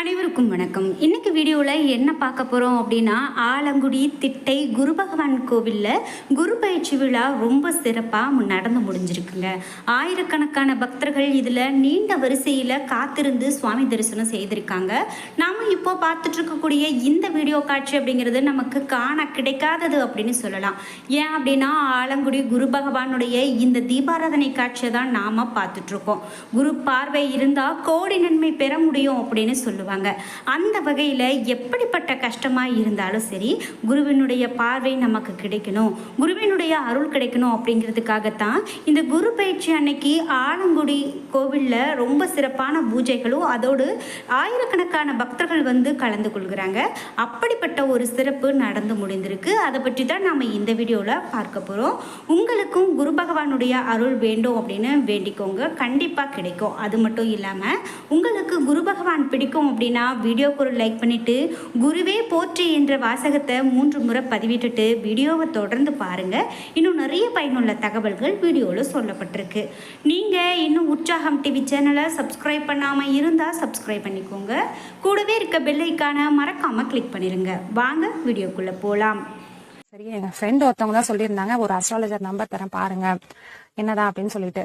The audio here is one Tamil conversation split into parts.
அனைவருக்கும் வணக்கம். இன்றைக்கி வீடியோவில் என்ன பார்க்க போகிறோம் அப்படின்னா ஆலங்குடி திட்டை குரு பகவான் கோவிலில் குரு பயிற்சி விழா ரொம்ப சிறப்பாக நடந்து முடிஞ்சிருக்குங்க. ஆயிரக்கணக்கான பக்தர்கள் இதில் நீண்ட வரிசையில் காத்திருந்து சுவாமி தரிசனம் செய்திருக்காங்க. நாம் இப்போ பார்த்துட்ருக்கக்கூடிய இந்த வீடியோ காட்சி அப்படிங்கிறது நமக்கு காண கிடைக்காதது அப்படின்னு சொல்லலாம். ஏன் அப்படின்னா ஆலங்குடி குரு பகவானுடைய இந்த தீபாராதனை காட்சியை தான் நாம் பார்த்துட்ருக்கோம். குரு பார்வை இருந்தால் கோடி நன்மை பெற முடியும் அப்படின்னு சொல்லுவாங்க. அந்த வகையில் எப்படிப்பட்ட கஷ்டமாக இருந்தாலும் சரி குருவினுடைய பார்வை நமக்கு கிடைக்கணும். குருவினுடைய அருள் கிடைக்கணும் அப்படிங்கிறதுக்காகத்தான் இந்த குரு பயிற்சி அன்னைக்கு ஆலங்குடி கோவிலில் ரொம்ப சிறப்பான பூஜைகளும் அதோடு ஆயிரக்கணக்கான பக்தர்கள் வந்து கலந்து கொள்கிறாங்க. அப்படிப்பட்ட ஒரு சிறப்பு நடந்து முடிந்திருக்கு. அதை பற்றி தான் நாம் இந்த வீடியோவில் பார்க்க போகிறோம் உங்களுக்கும் குரு பகவானுடைய அருள் வேண்டும் அப்படின்னு வேண்டிக்கோங்க. கண்டிப்பாக கிடைக்கும். அது மட்டும் இல்லாமல் உங்களுக்கு குரு பகவான் பிடிக்கும் அப்படின்னா வீடியோக்கு ஒரு லைக் பண்ணிவிட்டு குருவே போற்றி என்ற வாசகத்தை மூன்று முறை பதிவிட்டுட்டு வீடியோவை தொடர்ந்து பாருங்கள் இன்னும் நிறைய பயனுள்ள தகவல்கள் வீடியோவில் சொல்லப்பட்டிருக்கு. நீங்கள் இன்னும் உற்சாகம் டிவி சேனலை சப்ஸ்கிரைப் பண்ணாமல் இருந்தால் சப்ஸ்கிரைப் பண்ணிக்கோங்க. கூடவே இருக்க பெல்லைக்கான மறக்காமல் கிளிக் பண்ணிடுங்க வாங்க வீடியோக்குள்ளே போகலாம் சரி எங்கள் ஃப்ரெண்டு ஒருத்தவங்க தான் சொல்லியிருந்தாங்க ஒரு அஸ்ட்ராலஜர் நம்பர் தரேன் பாருங்கள் என்னடா? அப்படின்னு சொல்லிட்டு.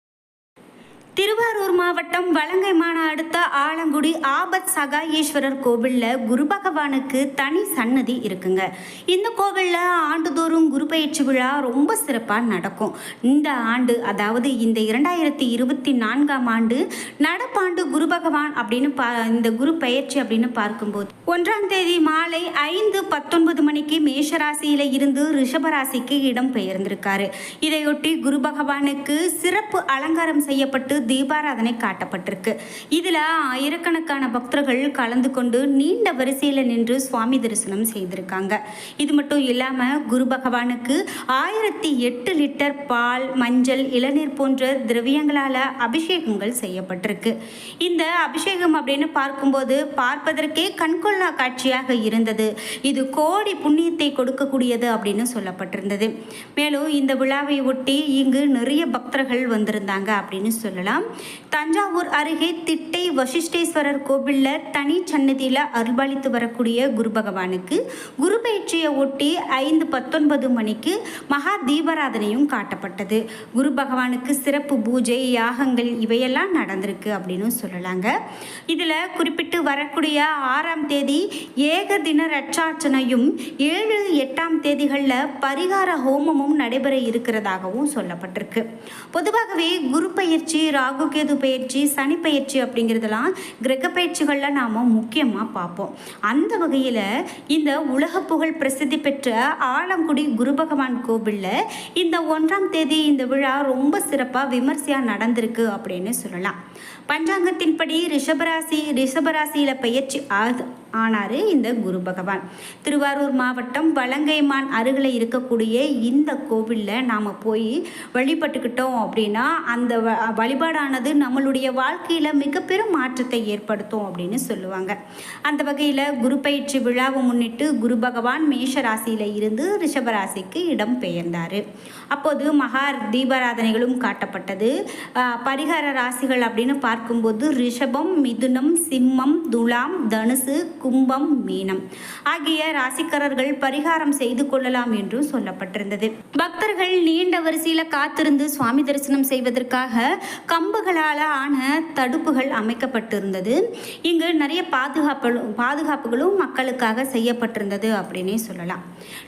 திருவாரூர் மாவட்டம் வலங்கைமான அடுத்த ஆலங்குடி ஆபத் சகாயேஸ்வரர் கோவிலில் குரு பகவானுக்கு தனி சன்னதி இருக்குங்க. இந்த கோவிலில் ஆண்டுதோறும் குரு பயிற்சி விழா ரொம்ப சிறப்பாக நடக்கும். இந்த ஆண்டு அதாவது இந்த இரண்டாயிரத்தி இருபத்தி நான்காம் ஆண்டு நடப்பாண்டு குரு பகவான் அப்படின்னு பா இந்த குரு பயிற்சி அப்படின்னு பார்க்கும்போது ஒன்றாம் தேதி மாலை ஐந்து பத்தொன்பது மணிக்கு மேஷராசியில் இருந்து ரிஷபராசிக்கு இடம் பெயர்ந்திருக்காரு இதையொட்டி குரு பகவானுக்கு சிறப்பு அலங்காரம் செய்யப்பட்டு தீபாராதனை காட்டப்பட்டிருக்கு. இதில் ஆயிரக்கணக்கான பக்தர்கள் கலந்து கொண்டு நீண்ட வரிசையில் நின்று சுவாமி தரிசனம் செய்திருக்காங்க. இது மட்டும் இல்லாமல் குரு பகவானுக்கு ஆயிரத்தி எட்டு லிட்டர் பால் மஞ்சள் இளநீர் போன்ற திரவியங்களால் அபிஷேகங்கள் செய்யப்பட்டிருக்கு. இந்த அபிஷேகம் அப்படின்னு பார்க்கும்போது பார்ப்பதற்கே கண்கொள்ளா காட்சியாக இருந்தது. இது கோடி புண்ணியத்தை கொடுக்கக்கூடியது அப்படின்னு சொல்லப்பட்டிருந்தது. மேலும் இந்த விழாவை ஒட்டி இங்கு நிறைய பக்தர்கள் வந்திருந்தாங்க அப்படின்னு சொல்லலாம். தஞ்சாவூர் அருகே திட்டை வசிஷ்டேஸ்வரர் கோவிலில் தனி சன்னதியில் அருள்பாலித்து வரக்கூடிய குரு பகவானுக்கு குரு பயிற்சியை ஒட்டி ஐந்து பத்தொன்பது மணிக்கு மகா தீபாராதனையும் காட்டப்பட்டது. குரு பகவானுக்கு சிறப்பு பூஜை யாகங்கள் இவையெல்லாம் நடந்திருக்கு அப்படின்னு சொல்லலாங்க. இதில் குறிப்பிட்டு வரக்கூடிய ஆறாம் தேதி ஏக தின ரட்சார்ச்சனையும் ஏழு எட்டாம் தேதிகளில் பரிகார ஹோமமும் நடைபெற இருக்கிறதாகவும் சொல்லப்பட்டிருக்கு. பொதுவாகவே குரு பயிற்சி ராகு கேது பயிற்சி சனி பயிற்சி அப்படிங்கிறதெல்லாம் கிரக பயிற்சிகளில் நாம் முக்கியமாக பார்ப்போம். அந்த வகையில் இந்த உலக புகழ் பிரசித்தி பெற்ற ஆலங்குடி குரு பகவான் கோவிலில் இந்த ஒன்றாம் தேதி இந்த விழா ரொம்ப சிறப்பாக விமர்சையாக நடந்திருக்கு அப்படின்னு சொல்லலாம். பஞ்சாங்கத்தின்படி ரிஷபராசி ரிஷபராசியில் பயிற்சி ஆனார் இந்த குரு பகவான். திருவாரூர் மாவட்டம் வலங்கைமான் அருகில் இருக்கக்கூடிய இந்த கோவிலில் நாம் போய் வழிபட்டுக்கிட்டோம் அப்படின்னா அந்த வ வழிபாடானது நம்மளுடைய வாழ்க்கையில் மிக பெரும் மாற்றத்தை ஏற்படுத்தும் அப்படின்னு சொல்லுவாங்க. அந்த வகையில் குரு பயிற்சி விழாவை முன்னிட்டு குரு பகவான் மேஷ ராசியில் இருந்து ரிஷபராசிக்கு இடம் பெயர்ந்தார். அப்போது மகா தீபாராதனைகளும் காட்டப்பட்டது. பரிகார ராசிகள் அப்படின்னு பார்க்கும்போது ரிஷபம் மிதுனம் சிம்மம் துலாம் தனுசு கும்பம் மீனம் ஆகிய ராசிக்காரர்கள் பரிகாரம் செய்து கொள்ளலாம் என்றும் சொல்லப்பட்டிருந்தது. பக்தர்கள் நீண்ட வரிசையில் காத்திருந்து சுவாமி தரிசனம் செய்வதற்காக கம்புகளால் ஆன தடுப்புகள் அமைக்கப்பட்டிருந்தது. இங்கு நிறைய பாதுகாப்பு பாதுகாப்புகளும் மக்களுக்காக செய்யப்பட்டிருந்தது அப்படின்னே சொல்லலாம்.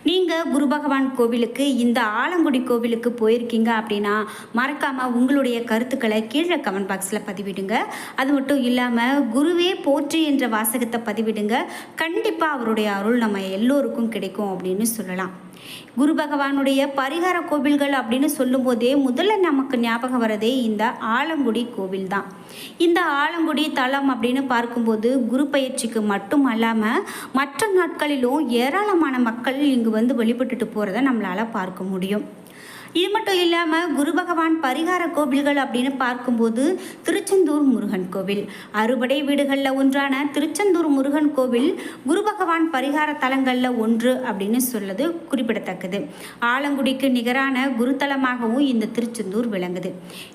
நீங்கள் குரு பகவான் கோவிலுக்கு இந்த ஆலங்குடி கோவிலுக்கு போயிருக்கீங்க அப்படின்னா மறக்காமல் உங்களுடைய கருத்துக்களை கீழே கமெண்ட் பாக்ஸில் பதிவிட்டு பதிவிடுங்க. அது மட்டும் இல்லாமல் குருவே போற்றி என்ற வாசகத்தை பதிவிடுங்க. கண்டிப்பாக அவருடைய அருள் நம்ம எல்லோருக்கும் கிடைக்கும் அப்படின்னு சொல்லலாம். குரு பகவானுடைய பரிகார கோவில்கள் அப்படின்னு சொல்லும்போதே முதல்ல நமக்கு ஞாபகம் வரதே இந்த ஆலங்குடி கோவில் தான். இந்த ஆலங்குடி தலம் அப்படின்னு பார்க்கும்போது குரு பயிற்சிக்கு மட்டும் அல்லாமல் மற்ற நாட்களிலும் ஏராளமான மக்கள் இங்கு வந்து வழிபட்டுட்டு போகிறத நம்மளால் பார்க்க முடியும். இது மட்டும் இல்லாமல் குரு பகவான் பரிகார கோவில்கள் அப்படின்னு பார்க்கும்போது திருச்செந்தூர் முருகன் கோவில். அறுபடை வீடுகளில் ஒன்றான திருச்செந்தூர் முருகன் கோவில் குரு பகவான் பரிகார தலங்களில் ஒன்று அப்படின்னு சொல்லுது குறிப்பிடத்தக்கது. ஆலங்குடிக்கு நிகரான குருத்தலமாகவும் இந்த திருச்செந்தூர் விளங்குது.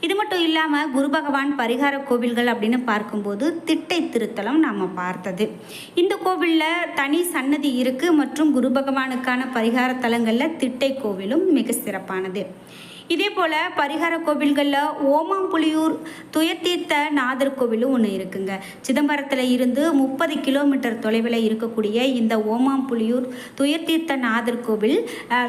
இது மட்டும் இல்லாமல் குரு பகவான் பரிகார கோவில்கள் அப்படின்னு பார்க்கும்போது திட்டை திருத்தலம் நாம் பார்த்தது. இந்த கோவிலில் தனி சன்னதி இருக்குது மற்றும் குரு பகவானுக்கான பரிகார தலங்களில் திட்டை கோவிலும் மிக சிறப்பானது. இதே போல் பரிகார கோவில்களில் ஓமாம்புலியூர் துயத்தீர்த்த நாதர் கோவிலும் ஒன்று இருக்குங்க. சிதம்பரத்தில் இருந்து முப்பது கிலோமீட்டர் தொலைவில் இருக்கக்கூடிய இந்த ஓமாம்புலியூர் துயர்த்தீர்த்த நாதர் கோவில்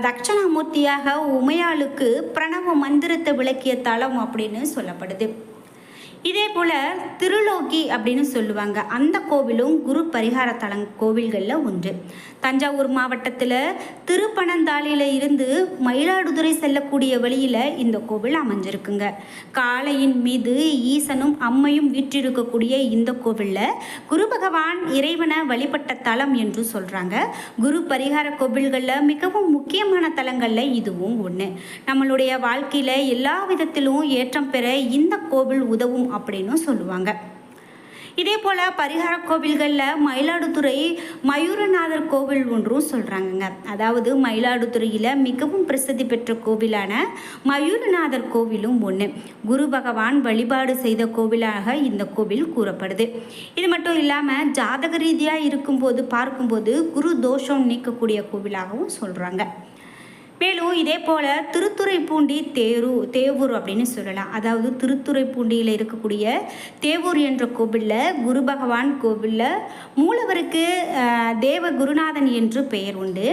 தட்சணாமூர்த்தியாக உமையாளுக்கு பிரணவ மந்திரத்தை விளக்கிய தலம் அப்படின்னு சொல்லப்படுது. இதே போல் திருலோகி அப்படின்னு சொல்லுவாங்க. அந்த கோவிலும் குரு பரிகார தலங் கோவில்களில் ஒன்று. தஞ்சாவூர் மாவட்டத்தில் திருப்பனந்தாளியில் இருந்து மயிலாடுதுறை செல்லக்கூடிய வழியில் இந்த கோவில் அமைஞ்சிருக்குங்க. காளையின் மீது ஈசனும் அம்மையும் வீற்றிருக்கக்கூடிய இந்த கோவிலில் குரு பகவான் இறைவனை வழிபட்ட தலம் என்று சொல்கிறாங்க குரு பரிகார கோவில்களில் மிகவும் முக்கியமான தலங்களில் இதுவும் ஒன்று நம்மளுடைய வாழ்க்கையில் எல்லா விதத்திலும் ஏற்றம் பெற இந்த கோவில் உதவும் அப்படின்னு சொல்லுவாங்க. இதே போல் பரிகார கோவில்களில் மயிலாடுதுறை மயூரநாதர் கோவில் ஒன்றும் சொல்கிறாங்கங்க அதாவது மயிலாடுதுறையில் மிகவும் பிரசித்தி பெற்ற கோவிலான மயூரநாதர் கோவிலும் ஒன்று குரு பகவான் வழிபாடு செய்த கோவிலாக இந்த கோவில் கூறப்படுது. இது மட்டும் இல்லாமல் ஜாதக ரீதியாக இருக்கும்போது பார்க்கும்போது குரு தோஷம் நீக்கக்கூடிய கோவிலாகவும் சொல்கிறாங்க மேலும் இதே போல் திருத்துறைப்பூண்டி தேரு தேவூர் அப்படின்னு சொல்லலாம். அதாவது திருத்துறைப்பூண்டியில் இருக்கக்கூடிய தேவூர் என்ற கோவிலில் குரு பகவான் கோவிலில் மூலவருக்கு தேவ குருநாதன் என்று பெயர் உண்டு.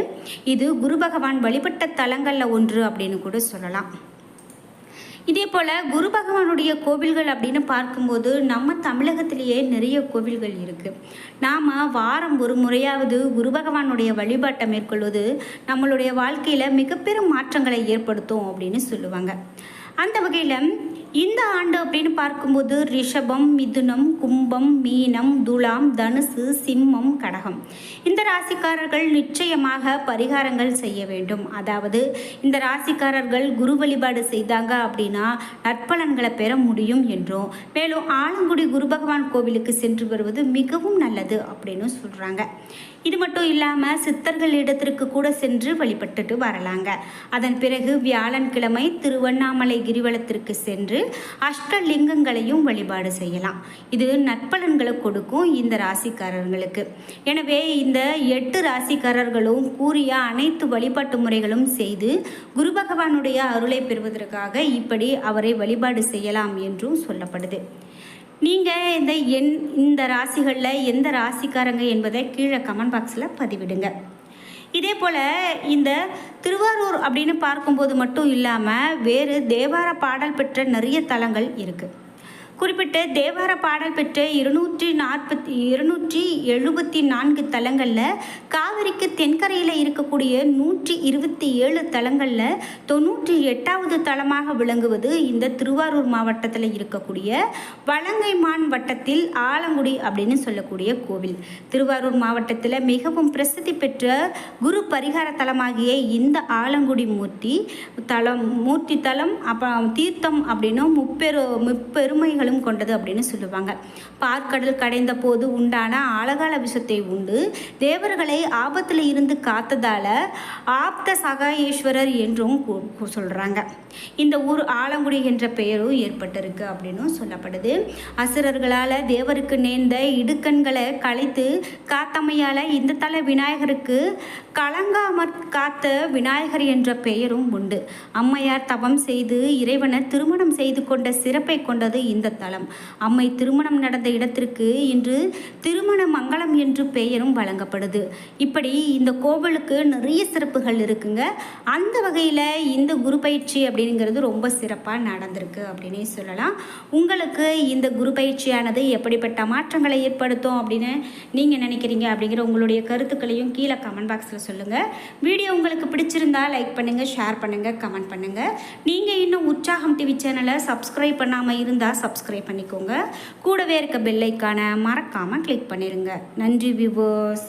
இது குரு பகவான் வழிபட்ட தலங்களில் ஒன்று அப்படின்னு கூட சொல்லலாம். இதே போல் குரு பகவானுடைய கோவில்கள் அப்படின்னு பார்க்கும்போது நம்ம தமிழகத்திலேயே நிறைய கோவில்கள் இருக்குது நாம் வாரம் ஒரு முறையாவது குரு பகவானுடைய வழிபாட்டை மேற்கொள்வது நம்மளுடைய வாழ்க்கையில் மிகப்பெரும் மாற்றங்களை ஏற்படுத்தும் அப்படின்னு சொல்லுவாங்க. அந்த வகையில் இந்த ஆண்டு அப்படின்னு பார்க்கும்போது ரிஷபம் மிதுனம் கும்பம் மீனம் துலாம் தனுசு சிம்மம் கடகம். இந்த ராசிக்காரர்கள் நிச்சயமாக பரிகாரங்கள் செய்ய வேண்டும். அதாவது இந்த ராசிக்காரர்கள் குரு வழிபாடு செய்தாங்க அப்படின்னா நற்பலன்களை பெற முடியும் என்றும் மேலும் ஆலங்குடி குரு பகவான் கோவிலுக்கு சென்று வருவது மிகவும் நல்லது அப்படின்னு சொல்கிறாங்க இது மட்டும் இல்லாமல் சித்தர்கள் இடத்திற்கு கூட சென்று வழிபட்டுட்டு வரலாங்க. அதன் பிறகு வியாழன்கிழமை திருவண்ணாமலை கிரிவலத்திற்கு சென்று அஷ்டலிங்கங்களையும் வழிபாடு செய்யலாம். இது நற்பலன்களை கொடுக்கும் இந்த ராசிக்காரர்களுக்கு. எனவே இந்த எட்டு ராசிக்காரர்களும் கூறிய அனைத்து வழிபாட்டு முறைகளும் செய்து குரு பகவானுடைய அருளை பெறுவதற்காக இப்படி அவரை வழிபாடு செய்யலாம் என்றும் சொல்லப்படுது. நீங்கள் இந்த என் இந்த ராசிகளில் எந்த ராசிக்காரங்க என்பதை கீழே கமெண்ட் பாக்ஸில் பதிவிடுங்க. இதே போல் இந்த திருவாரூர் அப்படின்னு பார்க்கும்போது மட்டும் இல்லாமல் வேறு தேவார பாடல் பெற்ற நிறைய தலங்கள் இருக்குது குறிப்பிட்ட தேவார பாடல் பெற்ற இருநூற்றி நாற்பத்தி இருநூற்றி எழுபத்தி நான்கு தலங்களில் காவிரிக்கு தென்கரையில் இருக்கக்கூடிய நூற்றி இருபத்தி ஏழு தலங்களில் தொண்ணூற்றி எட்டாவது தலமாக விளங்குவது இந்த திருவாரூர் மாவட்டத்தில் இருக்கக்கூடிய வலங்கைமான் வட்டத்தில் ஆலங்குடி அப்படின்னு சொல்லக்கூடிய கோவில். திருவாரூர் மாவட்டத்தில் மிகவும் பிரசித்தி பெற்ற குரு பரிகார தலமாகிய இந்த ஆலங்குடி மூர்த்தி தலம் மூர்த்தி தலம் அப்புறம் தீர்த்தம் அப்படின்னும் முப்பெரு முப்பெருமைகள் முப்பெருமைகளும் கொண்டது அப்படின்னு சொல்லுவாங்க. பார்க்கடல் கடைந்த போது உண்டான ஆழகால விஷத்தை உண்டு. தேவர்களை ஆபத்தில் இருந்து காத்ததால ஆப்த சகாயேஸ்வரர் என்றும் சொல்கிறாங்க சொல்றாங்க. இந்த ஊர் ஆலங்குடி என்ற பெயரும் ஏற்பட்டிருக்கு அப்படின்னும் சொல்லப்படுது. அசுரர்களால் தேவருக்கு நேர்ந்த இடுக்கண்களை கலைத்து காத்தமையால் இந்த தல விநாயகருக்கு கலங்காமற் காத்த விநாயகர் என்ற பெயரும் உண்டு. அம்மையார் தவம் செய்து இறைவனை திருமணம் செய்து கொண்ட சிறப்பை கொண்டது இந்த தலம். அம்மை திருமணம் நடந்த இடத்திற்கு இன்று திருமண மங்கலம் என்று பெயரும் வழங்கப்படுது. இப்படி இந்த கோவிலுக்கு நிறைய சிறப்புகள் இருக்குங்க. அந்த வகையில் இந்த குரு பயிற்சி அப்படிங்கிறது ரொம்ப சிறப்பாக நடந்திருக்கு அப்படின்னே சொல்லலாம். உங்களுக்கு இந்த குரு பயிற்சியானது எப்படிப்பட்ட மாற்றங்களை ஏற்படுத்தும் அப்படின்னு நீங்கள் நினைக்கிறீங்க அப்படிங்கிற உங்களுடைய கருத்துக்களையும் கீழே கமெண்ட் பாக்ஸில் சொல்லுங்கள் வீடியோ உங்களுக்கு பிடிச்சிருந்தா லைக் பண்ணுங்கள் ஷேர் பண்ணுங்கள் கமெண்ட் பண்ணுங்கள் நீங்கள் இன்னும் உற்சாகம் டிவி சேனலை சப்ஸ்கிரைப் பண்ணாமல் இருந்தால் சப்ஸ்கிரைப் பண்ணிக்கோங்க. கூடவே இருக்க பெல்லைக்கான மறக்காமல் கிளிக் பண்ணிடுங்க நன்றி வியூவர்ஸ்